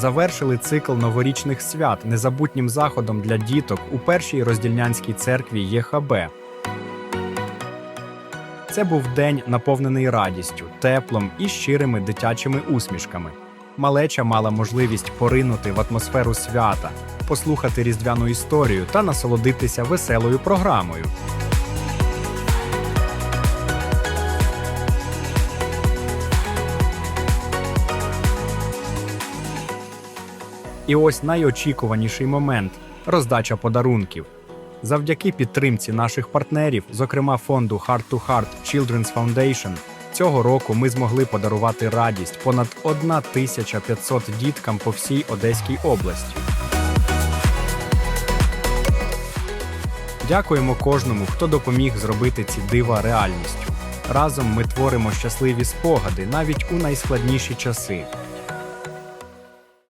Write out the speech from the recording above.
завершили цикл новорічних свят незабутнім заходом для діток у першій роздільнянській церкві ЄХБ. Це був день, наповнений радістю, теплом і щирими дитячими усмішками. Малеча мала можливість поринути в атмосферу свята, послухати різдвяну історію та насолодитися веселою програмою. І ось найочікуваніший момент роздача подарунків. Завдяки підтримці наших партнерів, зокрема фонду Heart to Heart Children's Foundation, цього року ми змогли подарувати радість понад 1500 діткам по всій Одеській області. Дякуємо кожному, хто допоміг зробити ці дива реальністю. Разом ми творимо щасливі спогади навіть у найскладніші часи.